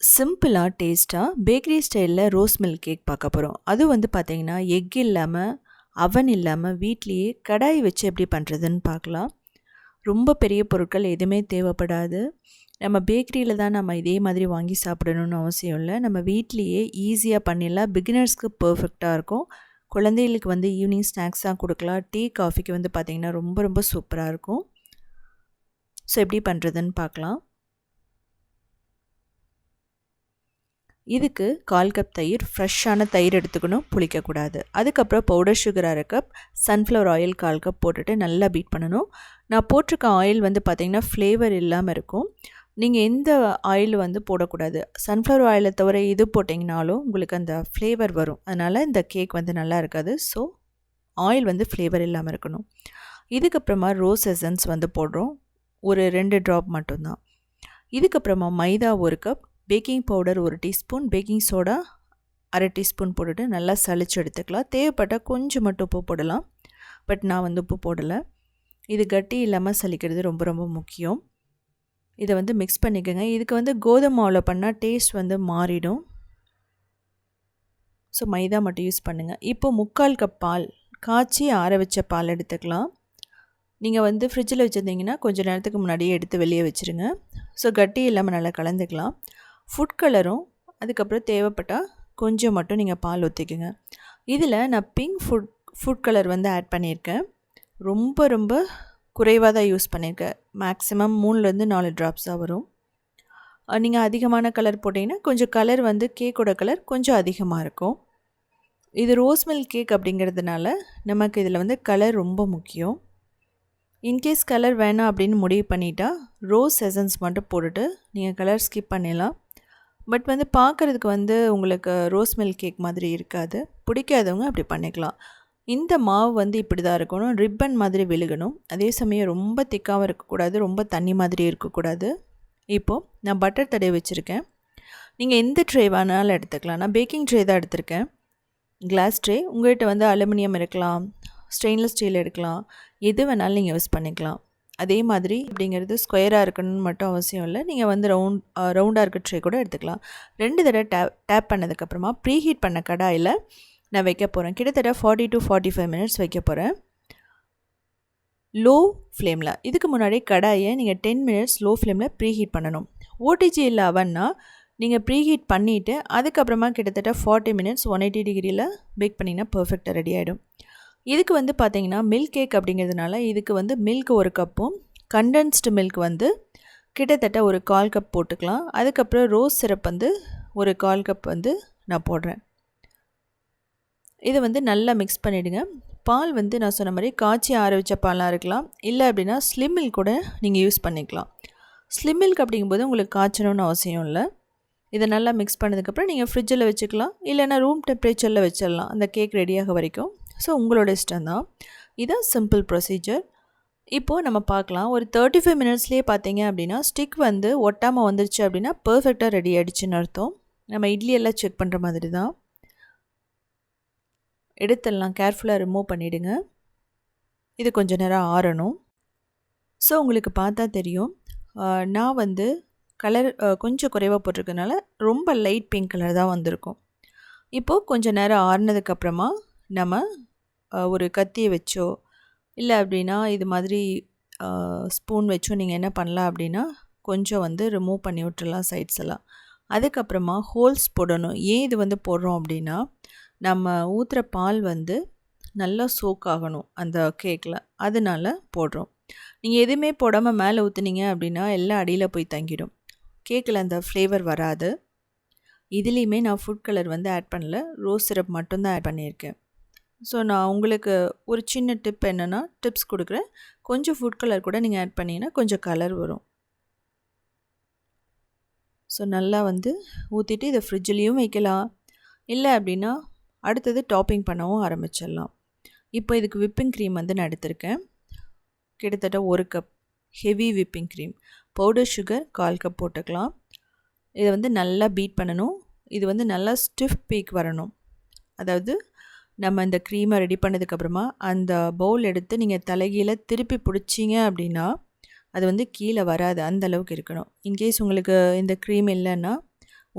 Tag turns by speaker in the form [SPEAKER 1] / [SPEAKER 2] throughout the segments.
[SPEAKER 1] சிம்பிளாக டேஸ்ட்டாக பேக்கரி ஸ்டைலில் ரோஸ் மில்க் கேக் பார்க்க போகிறோம் அது வந்து பார்த்திங்கன்னா எக் இல்லாமல் அவன் இல்லாமல் வீட்லேயே கடாய் வச்சு எப்படி பண்ணுறதுன்னு பார்க்கலாம். ரொம்ப பெரிய பொருட்கள் எதுவுமே தேவைப்படாது. நம்ம பேக்கரியில் தான் நம்ம இதே மாதிரி வாங்கி சாப்பிடணும்னு அவசியம் இல்லை. நம்ம வீட்லேயே ஈஸியாக பண்ணிடலாம். பிகினர்ஸ்க்கு பர்ஃபெக்டாக இருக்கும். குழந்தைகளுக்கு வந்து ஈவினிங் ஸ்நாக்ஸாக கொடுக்கலாம். டீ காஃபிக்கு வந்து பார்த்திங்கன்னா ரொம்ப ரொம்ப சூப்பராக இருக்கும். ஸோ எப்படி பண்ணுறதுன்னு பார்க்கலாம். இதுக்கு கால் கப் தயிர் ஃப்ரெஷ்ஷான தயிர் எடுத்துக்கணும் புளிக்கக்கூடாது. அதுக்கப்புறம் பவுடர் சுகர் அரை கப் சன்ஃப்ளவர் ஆயில் கால் கப் போட்டுட்டு நல்லா பீட் பண்ணணும். நான் போட்டிருக்க ஆயில் வந்து பார்த்திங்கன்னா ஃப்ளேவர் இல்லாமல் இருக்கும். நீங்கள் எந்த ஆயில் வந்து போடக்கூடாது. சன்ஃப்ளவர் ஆயிலை தவிர இது போட்டிங்கனாலும் உங்களுக்கு அந்த ஃப்ளேவர் வரும். அதனால் இந்த கேக் வந்து நல்லா இருக்காது. ஸோ ஆயில் வந்து ஃப்ளேவர் இல்லாமல் இருக்கணும். இதுக்கப்புறமா ரோஸ் எசன்ஸ் வந்து போடுறோம். ஒரு ரெண்டு ட்ராப் மட்டும்தான். இதுக்கப்புறமா மைதா ஒரு கப் பேக்கிங் பவுடர் ஒரு டீஸ்பூன் பேக்கிங் சோடா அரை டீஸ்பூன் போட்டுட்டு நல்லா சளிச்சு எடுத்துக்கலாம். தேவைப்பட்டால் கொஞ்சம் மட்டும் உப்பு போடலாம். பட் நான் வந்து உப்பு போடலை. இது கட்டி இல்லாமல் சலிக்கிறது ரொம்ப ரொம்ப முக்கியம். இதை வந்து மிக்ஸ் பண்ணிக்கோங்க. இதுக்கு வந்து கோதுமை மாவில் பண்ணால் டேஸ்ட் வந்து மாறிடும். ஸோ மைதா மட்டும் யூஸ் பண்ணுங்கள் இப்போ முக்கால் கப் பால் காய்ச்சி ஆற வச்ச பால் எடுத்துக்கலாம். நீங்கள் வந்து ஃப்ரிட்ஜில் வச்சுருந்தீங்கன்னா கொஞ்சம் நேரத்துக்கு முன்னாடியே எடுத்து வெளியே வச்சுருங்க. ஸோ கட்டி இல்லாமல் நல்லா கலந்துக்கலாம். ஃபுட் கலரும் அதுக்கப்புறம் தேவைப்பட்டால் கொஞ்சம் மட்டும் நீங்கள் பால் ஊற்றிக்கோங்க இதில் நான் பிங்க் ஃபுட் ஃபுட் கலர் வந்து ஆட் பண்ணியிருக்கேன். ரொம்ப ரொம்ப குறைவாக தான் யூஸ் பண்ணியிருக்கேன். மேக்ஸிமம் மூணுலேருந்து நாலு ட்ராப்ஸாக வரும். நீங்கள் அதிகமான கலர் போட்டிங்கன்னா கொஞ்சம் கலர் வந்து கேக்கோட கலர் கொஞ்சம் அதிகமாக இருக்கும். இது ரோஸ் மில்க் கேக் அப்படிங்கிறதுனால நமக்கு இதில் வந்து கலர் ரொம்ப முக்கியம். இன்கேஸ் கலர் வேணாம் அப்படின்னு முடிவு பண்ணிட்டா ரோஸ் எசன்ஸ் மட்டும் போட்டுட்டு நீங்கள் கலர் ஸ்கிப் பண்ணிடலாம். பட் வந்து பார்க்குறதுக்கு வந்து உங்களுக்கு ரோஸ் மில்க் கேக் மாதிரி இருக்காது. பிடிக்காதவங்க அப்படி பண்ணிக்கலாம். இந்த மாவு வந்து இப்படி தான் இருக்கணும். ரிப்பன் மாதிரி விழுகணும். அதே சமயம் ரொம்ப திக்காகவும் இருக்கக்கூடாது. ரொம்ப தண்ணி மாதிரி இருக்கக்கூடாது. இப்போது நான் பட்டர் தடவை வச்சுருக்கேன். நீங்கள் எந்த ட்ரே வேணாலும் எடுத்துக்கலாம். நான் பேக்கிங் ட்ரே தான் எடுத்திருக்கேன். கிளாஸ் ட்ரே உங்கள்கிட்ட வந்து அலுமினியம் இருக்கலாம். ஸ்டெயின்லெஸ் ஸ்டீல் எடுக்கலாம். எது வேணாலும் நீங்கள் யூஸ் பண்ணிக்கலாம். அதே மாதிரி அப்படிங்கிறது ஸ்கொயராக இருக்கணும்னு மட்டும் அவசியம் இல்லை. நீங்கள் வந்து ரவுண்ட் ரவுண்டாக இருக்க ட்ரே கூட எடுத்துக்கலாம். ரெண்டு தடவை டேப் டேப் பண்ணதுக்கப்புறமா ப்ரீ ஹீட் பண்ண கடாயில் நான் வைக்க போகிறேன் கிட்டத்தட்ட forty to forty five minutes வைக்க போகிறேன் லோ ஃப்ளேமில் இதுக்கு முன்னாடி கடாயை நீங்கள் டென் மினிட்ஸ் லோ ஃப்ளேமில் ப்ரீ ஹீட் பண்ணணும் ஓடிஜி இல்லை அவன்னா நீங்கள் ப்ரீ ஹீட் பண்ணிவிட்டு அதுக்கப்புறமா கிட்டத்தட்ட ஃபார்ட்டி மினிட்ஸ் ஒன் எயிட்டி டிகிரியில் பேக் பண்ணிங்கன்னா பர்ஃபெக்டாக ரெடி ஆகிடும் இதுக்கு வந்து பார்த்திங்கன்னா மில்க் கேக் அப்படிங்கிறதுனால இதுக்கு வந்து மில்க் ஒரு கப்பும் கண்டென்ஸ்டு மில்க் வந்து கிட்டத்தட்ட ஒரு கால் கப் போட்டுக்கலாம். அதுக்கப்புறம் ரோஸ் சிரப் வந்து ஒரு கால் கப் வந்து நான் போடுறேன். இதை வந்து நல்லா மிக்ஸ் பண்ணிவிடுங்க பால் வந்து நான் சொன்ன மாதிரி காய்ச்சி ஆற வச்ச பாலாக இருக்கலாம். இல்லை அப்படின்னா ஸ்லிம் மில்க் கூட நீங்கள் யூஸ் பண்ணிக்கலாம். ஸ்லிம் மில்க் அப்படிங்கும்போது உங்களுக்கு காய்ச்சணும்னு அவசியம் இல்லை. இதை நல்லா மிக்ஸ் பண்ணதுக்கப்புறம் நீங்கள் ஃப்ரிட்ஜில் வச்சுக்கலாம். இல்லைனா ரூம் டெம்பரேச்சரில் வச்சிடலாம். அந்த கேக் ரெடியாக வரைக்கும். ஸோ உங்களோட இஷ்டம் தான். இதுதான் சிம்பிள் ப்ரொசீஜர் இப்போது நம்ம பார்க்கலாம். ஒரு தேர்ட்டி ஃபைவ் மினிட்ஸ்லேயே பார்த்தீங்க அப்படின்னா ஸ்டிக் வந்து ஒட்டாமல் வந்துருச்சு அப்படின்னா பர்ஃபெக்டாக ரெடி ஆகிடுச்சின்னு அர்த்தம். நம்ம இட்லி எல்லாம் செக் பண்ணுற மாதிரி தான். எடுத்துடலாம். கேர்ஃபுல்லாக ரிமூவ் பண்ணிவிடுங்க இது கொஞ்சம் நேரம் ஆறணும். ஸோ உங்களுக்கு பார்த்தா தெரியும். நான் வந்து கலர் கொஞ்சம் குறைவாக போட்டிருக்கனால ரொம்ப லைட் பிங்க் கலர் தான் வந்திருக்கும். இப்போது கொஞ்சம் நேரம் ஆறுனதுக்கப்புறமா நம்ம ஒரு கத்தியை வச்சோ இல்லை அப்படின்னா இது மாதிரி ஸ்பூன் வச்சோ நீங்கள் என்ன பண்ணலாம் அப்படின்னா கொஞ்சம் வந்து ரிமூவ் பண்ணி விட்டுறலாம் சைட்ஸ் எல்லாம். அதுக்கப்புறமா ஹோல்ஸ் போடணும். ஏன் இது வந்து போடுறோம் அப்படின்னா நம்ம ஊற்றுற பால் வந்து நல்லா சோக் ஆகணும் அந்த கேக்கில் அதனால போடுறோம். நீங்கள் எதுவுமே போடாமல் மேலே ஊற்றுனீங்க அப்படின்னா எல்லாம் அடியில் போய் தங்கிடும். கேக்கில் அந்த ஃப்ளேவர் வராது. இதுலேயுமே நான் ஃபுட் கலர் வந்து ஆட் பண்ணல. ரோஸ் சிரப் மட்டும்தான் ஆட் பண்ணியிருக்கேன். ஸோ நான் உங்களுக்கு ஒரு சின்ன டிப் என்னென்னா டிப்ஸ் கொடுக்குறேன். கொஞ்சம் ஃபுட் கலர் கூட நீங்கள் ஆட் பண்ணிங்கன்னா கொஞ்சம் கலர் வரும். ஸோ நல்லா வந்து ஊற்றிட்டு இதை ஃப்ரிட்ஜ்லேயும் வைக்கலாம். இல்லை அப்படின்னா அடுத்தது டாப்பிங் பண்ணவும் ஆரம்பிச்சிடலாம். இப்போ இதுக்கு விப்பிங் க்ரீம் வந்து நான் எடுத்திருக்கேன். கிட்டத்தட்ட ஒரு cup heavy whipping cream powder sugar கால் கப் போட்டுக்கலாம். இதை வந்து நல்லா பீட் பண்ணணும். இது வந்து நல்லா ஸ்டிஃப் பீக் வரணும். அதாவது நம்ம இந்த க்ரீமை ரெடி பண்ணதுக்கப்புறமா அந்த பவுல் எடுத்து நீங்கள் தலைகீழ திருப்பி பிடிச்சிங்க அப்படின்னா அது வந்து கீழே வராது அந்த அளவுக்கு இருக்கணும். இன்கேஸ் உங்களுக்கு இந்த க்ரீம் இல்லைன்னா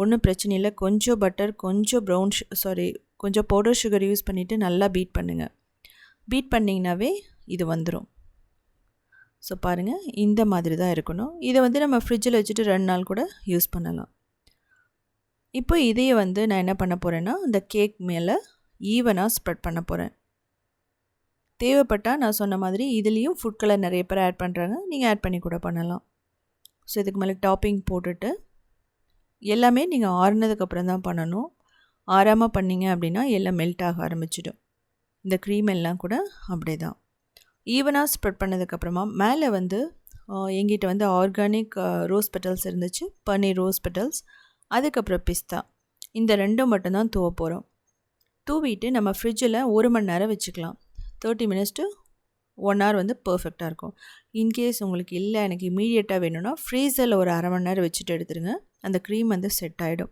[SPEAKER 1] ஒன்றும் பிரச்சனை இல்லை. கொஞ்சம் பட்டர் கொஞ்சம் ப்ரௌன் சாரி கொஞ்சம் பவுடர் சுகர் யூஸ் பண்ணிவிட்டு நல்லா பீட் பண்ணுங்கள் பீட் பண்ணிங்கனாவே இது வந்துடும் ஸோ பாருங்கள் இந்த மாதிரி தான் இருக்கணும். இதை வந்து நம்ம ஃப்ரிட்ஜில் வச்சுட்டு ரெண்டு நாள் கூட யூஸ் பண்ணலாம். இப்போ இதையே வந்து நான் என்ன பண்ண போகிறேன்னா இந்த கேக் மேலே ஈவனாக ஸ்ப்ரெட் பண்ண போகிறேன் தேவைப்பட்டால் நான் சொன்ன மாதிரி இதுலேயும் ஃபுட் கலர் நிறைய பேர் ஆட் பண்ணுறாங்க நீங்கள் ஆட் பண்ணி கூட பண்ணலாம். ஸோ இதுக்கு மேலே டாப்பிங் போட்டுட்டு எல்லாமே நீங்கள் ஆறுனதுக்கப்புறம் தான் பண்ணணும். ஆறாமல் பண்ணிங்க அப்படின்னா எல்லாம் மெல்ட் ஆக ஆரம்பிச்சிடும். இந்த க்ரீம் எல்லாம் கூட அப்படியே தான் ஈவனாக ஸ்ப்ரெட் பண்ணதுக்கப்புறமா மேலே வந்து எங்கிட்ட வந்து ஆர்கானிக் ரோஸ் பெட்டல்ஸ் இருந்துச்சு. பன்னீர் ரோஸ் பெட்டல்ஸ் அதுக்கப்புறம் பிஸ்தா இந்த ரெண்டும் மட்டும்தான் தூவ போகிறோம் தூவிட்டு நம்ம ஃப்ரிட்ஜில் ஒரு மணி நேரம் வச்சுக்கலாம். Thirty minutes to one hour வந்து பர்ஃபெக்டாக இருக்கும். இன்கேஸ் உங்களுக்கு இல்லை எனக்கு இமீடியட்டாக வேணும்னா ஃப்ரீசரில் ஒரு அரை மணி நேரம் வச்சுட்டு எடுத்துருங்க அந்த க்ரீம் வந்து செட் ஆகிடும்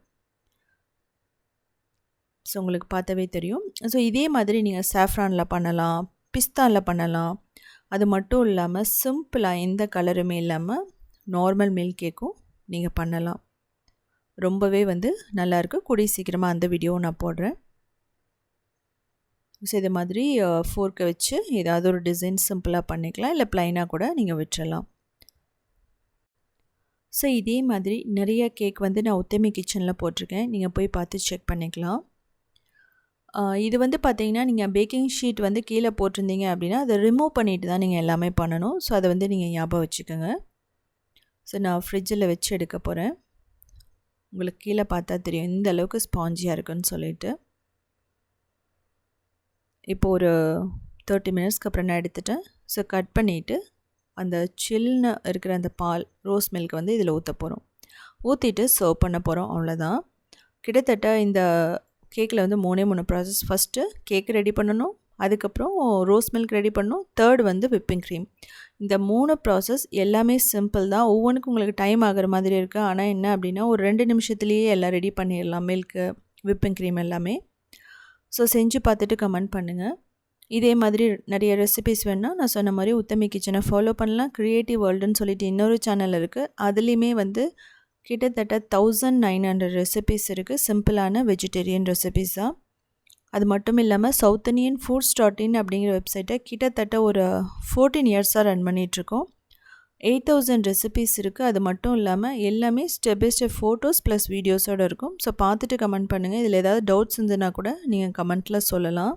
[SPEAKER 1] ஸோ உங்களுக்கு பார்த்தாவே தெரியும். ஸோ இதே மாதிரி நீங்கள் சாஃப்ரானில் பண்ணலாம் பிஸ்தாவில் பண்ணலாம். அது மட்டும் இல்லாமல் சிம்பிளாக எந்த கலருமே இல்லாமல் நார்மல் மில்க் கேக்கும் நீங்கள் பண்ணலாம். ரொம்பவே வந்து நல்லாயிருக்கு கூடிய சீக்கிரமாக அந்த வீடியோவும் நான் போடுறேன். ஸோ இது மாதிரி ஃபோர்க்கை வச்சு ஏதாவது ஒரு டிசைன் சிம்பிளாக பண்ணிக்கலாம். இல்லை ப்ளைனாக கூட நீங்கள் விட்டுறலாம். ஸோ இதே மாதிரி நிறைய கேக் வந்து நான் உத்தமி கிச்சனில் போட்டிருக்கேன். நீங்கள் போய் பார்த்து செக் பண்ணிக்கலாம். இது வந்து பார்த்தீங்கன்னா நீங்கள் பேக்கிங் ஷீட் வந்து கீழே போட்டிருந்தீங்க அப்படின்னா அதை ரிமூவ் பண்ணிட்டு தான் நீங்கள் எல்லாமே பண்ணணும். ஸோ அதை வந்து நீங்கள் ஞாபகம் வச்சுக்கோங்க. ஸோ நான் ஃப்ரிட்ஜில் வச்சு எடுக்க போகிறேன் உங்களுக்கு கீழே பார்த்தா தெரியும். இந்த அளவுக்கு ஸ்பாஞ்சியாக இருக்குன்னு சொல்லிவிட்டு இப்போ ஒரு தேர்ட்டி மினிட்ஸ்க்கு அப்புறம் நான் எடுத்துட்டேன் ஸோ கட் பண்ணிவிட்டு அந்த சில்னு இருக்கிற அந்த பால் ரோஸ் மில்க் வந்து இதில் ஊற்ற போகிறோம் ஊற்றிட்டு சர்வ் பண்ண போகிறோம் அவ்வளோதான் கிட்டத்தட்ட இந்த கேக்கில் வந்து மூணே மூணு ப்ராசஸ் ஃபஸ்ட்டு கேக் ரெடி பண்ணணும் அதுக்கப்புறம் ரோஸ் மில்க் ரெடி பண்ணணும் தேர்ட் வந்து விப்பிங் க்ரீம் இந்த மூணு ப்ராசஸ் எல்லாமே சிம்பிள் தான். ஒவ்வொன்றுக்கும் உங்களுக்கு டைம் ஆகிற மாதிரி இருக்குது ஆனால் என்ன அப்படின்னா ஒரு ரெண்டு நிமிஷத்துலேயே எல்லாம் ரெடி பண்ணிடலாம் மில்க்கு விப்பிங் க்ரீம் எல்லாமே. ஸோ செஞ்சு பார்த்துட்டு கமெண்ட் பண்ணுங்கள் இதே மாதிரி நிறைய ரெசிபிஸ் வேணால் நான் சொன்ன மாதிரி உத்தமி கிச்சனை ஃபாலோ பண்ணலாம். க்ரியேட்டிவ் வேர்ல்டுன்னு சொல்லிட்டு இன்னொரு சேனல் இருக்குது அதுலேயுமே வந்து கிட்டத்தட்ட தௌசண்ட் நைன் ஹண்ட்ரட் ரெசிபிஸ் இருக்குது சிம்பிளான வெஜிடேரியன் ரெசிபிஸ் தான். அது மட்டும் இல்லாமல் South Indian foods dot in அப்படிங்கிற வெப்சைட்டை கிட்டத்தட்ட ஒரு ஃபோர்டீன் இயர்ஸாக ரன் பண்ணிகிட்ருக்கோம் எயிட் தௌசண்ட் ரெசிபிஸ் இருக்குது அது மட்டும் இல்லாமல் எல்லாமே step by step photos plus வீடியோஸோடு இருக்கும். ஸோ பார்த்துட்டு கமெண்ட் பண்ணுங்கள் இதில் ஏதாவது டவுட்ஸ் இருந்ததுன்னா கூட நீங்கள் கமெண்ட்டில் சொல்லலாம்.